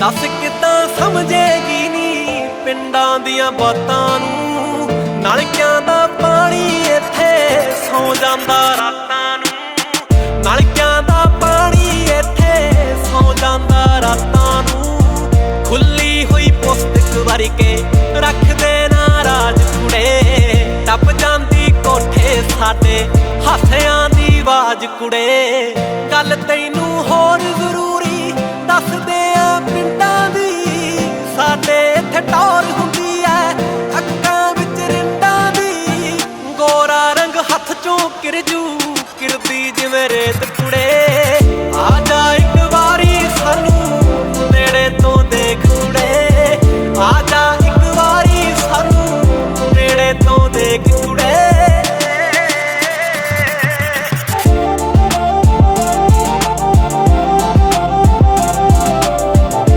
ਦੱਸ ਕਿੱਦਾਂ ਸਮਝੇਗੀ ਨੀ ਪਿੰਡਾਂ ਦੀਆਂ ਬਾਤਾਂ ਨੂੰ? ਨਲਕਿਆਂ ਦਾ ਪਾਣੀ ਇੱਥੇ ਸੌ ਜਾਂਦਾ ਰਾਤਾਂ ਨੂੰ। ਨਲਕਿਆਂ ਦਾ ਪਾਣੀ ਇੱਥੇ ਸੌ ਜਾਂਦਾ ਰਾਤਾਂ ਨੂੰ। ਖੁੱਲੀ ਹੋਈ ਪੁਸਤਕ ਵਰਕੇ ਰੱਖਦੇ ਨਾ ਰਾਜ ਕੁੜੇ ਟੱਪ ਜਾਂਦੀ ਕੋਠੇ ਸਾਡੇ ਹਾਸਿਆਂ ਦੀ ਆਵਾਜ਼ ਕੁੜੇ। ਗੱਲ ਤੈਨੂੰ रेत